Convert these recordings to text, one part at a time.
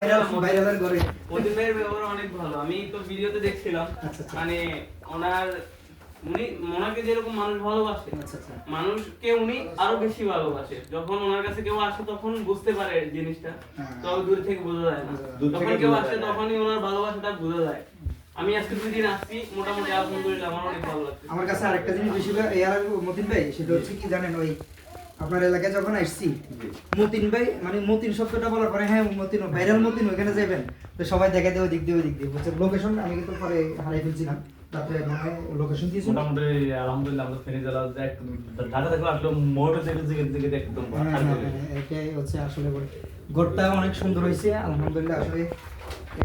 ভাইরালের ঘরে মতিন ভাইয়ের ব্যবহার অনেক ভালো। আমি তো ভিডিওতে দেখছিলাম। আচ্ছা, আচ্ছা। মানে ওনার উনি ওনাকে যেরকম মানুষ ভালোবাসে আচ্ছা আচ্ছা। মানুষকে উনি আরও বেশি ভালোবাসে। যখন ওনার কাছে কেউ আসে তখন বুঝতে পারে জিনিসটা। হ্যাঁ। দূর থেকে বোঝা যায় না। যখন কেউ আসে তখনই ওনার ভালোবাসাটা বোঝা যায়। আমি আজকে দুই দিন আসছি মোটামুটি আলহামদুলিল্লাহ আমার অনেক ভালো লাগছে। আমার কাছে আরেকটা জিনিস বেশি এর মতিন ভাই সেটা হচ্ছে কি জানেন ওই আপনার এলাকায় যখন আসছি মতিন ভাই মানে মতিন শব্দটা বলার পরে হ্যাঁ মতিন ভাইরাল মতিন ওখানে যাবেন তো সবাই দেখা দেবে দিক দিয়ে ওই দিক দিয়ে। বলছে লোকেশন আমি কিন্তু পরে হারাই ফেলছিলাম। তারপরে মনে লোকেশন দিয়েছি। মোটামুটি আলহামদুলিল্লাহ আমরা ফেনী জেলা ঢাকা থেকে আসলে মোটর দিকে দিকে একদম হ্যাঁ, হ্যাঁ, হ্যাঁ, এটাই হচ্ছে আসলে বলে ঘরটা অনেক সুন্দর হয়েছে। আলহামদুলিল্লাহ আসলে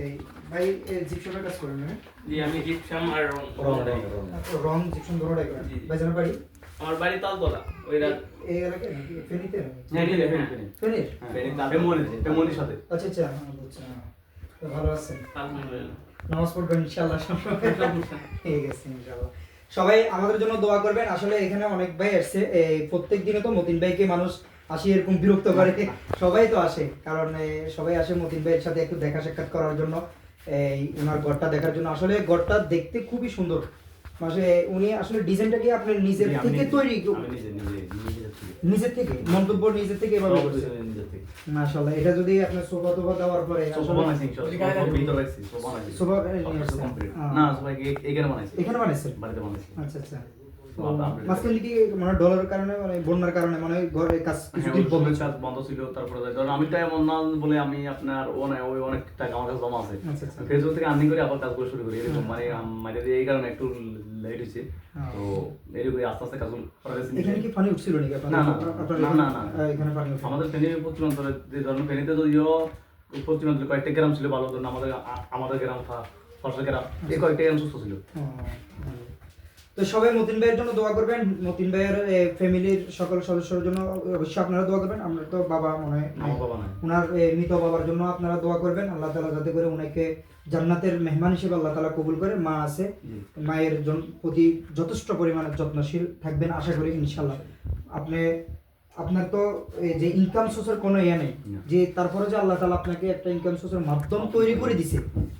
এই ভাই জিপসনের কাজ করেন না জি আমি জিপসাম আর রং রং, রং, রং করেন। জি, জি। বাড়ি? আমার বাড়ি তালতলা ওই রাত এই এলাকায় নাকি? ফেনীতে? হ্যাঁ, ফেনী, হ্যাঁ। ফেনীর? ফেমনির সাথে। আচ্ছা আচ্ছা হ্যাঁ, বুঝছি, হ্যাঁ। ভালো আছেন? আলহামদুলিল্লাহ নামাজ পড়বেন ইনশাআল্লাহ ঠিক আছে ইনশাআল্লাহ। সবাই আমাদের জন্য দোয়া করবেন। আসলে এখানে অনেক ভাই আসছে। এই প্রত্যেক দিনে তো মতিন ভাইকে মানুষ আসি এরকম বিরক্ত করে। সবাই তো আসে কারণ সবাই আসে মতিন ভাইয়ের সাথে একটু দেখা সাক্ষাৎ করার জন্য। এই ওনার ঘরটা দেখার জন্য। আসলে ঘরটা দেখতে খুবই সুন্দর। মানে উনি আসলে ডিজাইনটা কি আপনার নিজের থেকে তৈরি? নিজের থেকে। মন্তব্য নিজের থেকে এভাবে মাশাআল্লাহ এটা যদি আপনার সোফা টোফা দেওয়ার পরে সোফা আসলে- বানাইছি ইনশাআল্লাহ। সোফা ভিতরে রাখছি সোফা। না সোফা এখানে বানাইছি। এখানে বানাইছেন বাড়িতে বানাইছি। আচ্ছা আচ্ছা। মাঝখানে কি মানে ডলারের কারণে মানে বন্যার কারণে মানে ঘরে কাজ হ্যাঁ, কিছুদিন বন্ধ ছিল। কাজ বন্ধ ছিল তারপরে ধরুন আমি তো এমন না বলে আমি আপনার ওই অনেক টাকা আমার কাছে জমা আছে আচ্ছা, আচ্ছা। ফেসবুক থেকে আর্নিং করে আবার কাজগুলো শুরু করি এরকম মানে মানে এই কারণে একটু লেট হয়েছে হ্যাঁ। তো এরকম আস্তে আস্তে কাজগুলো করা গেছে এখানে কি পানি উঠছিল নাকি না, না, না। এখানে পানি আমাদের ফেনী পশ্চিম অঞ্চলে যে ধরুন ফেনীতে যদিও পশ্চিম অঞ্চলে কয়েকটা গ্রাম ছিল ভালো ধরুন আমাদের আমাদের গ্রাম ফসল গ্রাম এই কয়েকটা গ্রাম সুস্থ ছিল। তো সবাই মতিন ভাইয়ের জন্য দোয়া করবেন। মতিন ভাইয়ের ফ্যামিলির সকল সদস্যের জন্য অবশ্যই আপনারা দোয়া করবেন। আমরা তো বাবা মনে হয় ওনার মৃত বাবার জন্য আপনারা দোয়া করবেন। আল্লাহ তালা যাতে করে ওনাকে জান্নাতের মেহমান হিসেবে আল্লাহ তালা কবুল করে। মা আছে মায়ের জন্য প্রতি যথেষ্ট পরিমাণে যত্নশীল থাকবেন আশা করি ইনশাল্লাহ আপনি আপনার তো যে ইনকাম সোর্সের কোনো ইয়ে নেই। যে তারপরে যে আল্লাহ তালা আপনাকে একটা ইনকাম সোর্সের মাধ্যম তৈরি করে দিছে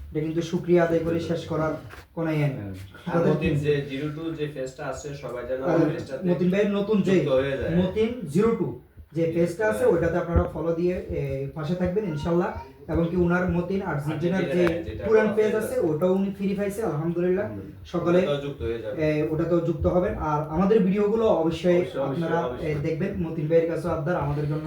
এটা কিন্তু শুক্রিয়া আদায় করে শেষ করার কোনো ইয়ে নেই। হ্যাঁ। মতিন যে জিরো টু যে ফেসটা আছে সবাই যেন মতিন ভাইয়ের নতুন যে নতুন হয়ে মতিন জিরো টু যে পেজটা আছে ওইটাতে আপনারা ফলো দিয়ে পাশে থাকবেন ইনশাল্লাহ এবং কি উনার মতিন আর্জেন্টিনার যে পুরান পেজ আছে। ওটাও উনি ফ্রি পাইছে আলহামদুলিল্লাহ। সকলে হয়ে ওটাতেও যুক্ত হবেন। আর আমাদের ভিডিওগুলো অবশ্যই আপনারা দেখবেন মতিন ভাইয়ের কাছে আবদার আমাদের জন্য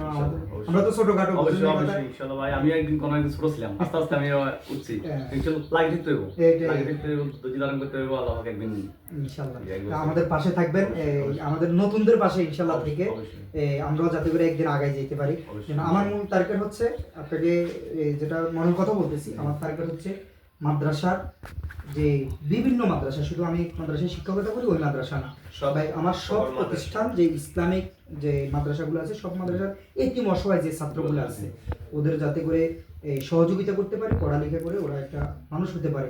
আমরা তো ছোটখাটো অবশ্যই অবশ্যই ইনশাআল্লাহ ভাই আমি একদিন কোনো একদিন ছোট ছিলাম। আস্তে আস্তে আমি উঠছি। ইনশাআল্লাহ লাইক দিতে হইব। লাইক দিতে হইব ধৈর্য ধারণ করতে হইব আল্লাহ আমাকে একদিন। তা আমাদের পাশে থাকবেন আমাদের নতুনদের পাশে ইনশাল্লাহ অবশ্যই, থেকে আমরাও যাতে করে একদিন আগায় যেতে পারি। আমার মূল টার্গেট হচ্ছে আপনাকে যেটা মনের কথা বলতেছি আমার টার্গেট হচ্ছে মাদ্রাসার যে বিভিন্ন মাদ্রাসা শুধু আমি মাদ্রাসায় শিক্ষকতা করি ওই মাদ্রাসা না। সবাই আমার সব প্রতিষ্ঠান যে ইসলামিক যে মাদ্রাসাগুলো আছে সব মাদ্রাসার এতিম অসহায় যে ছাত্রগুলো আছে ওদের যাতে করে এই সহযোগিতা করতে পারে পড়ালেখা করে ওরা একটা মানুষ হতে পারে।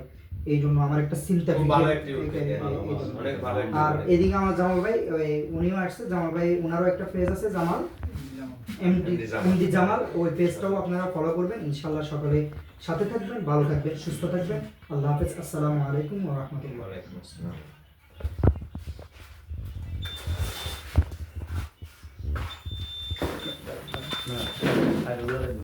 এই জন্য আমার একটা চিন্তা একটি একটি আর এদিকে আমার জামাল ভাই উনিও আসছে জামাল ভাই ওনারও একটা পেজ আছে জামাল। এমডি। এমডি জামাল। ওই পেজটাও আপনারা ফলো করবেন। ইনশাল্লাহ সকালে সাথে থাকবেন ভালো থাকবেন সুস্থ থাকবেন। আল্লাহ হাফেজ আসসালামু আলাইকুম ওয়া রাহমাতুল্লাহ। ওয়ালাইকুম আসসালাম।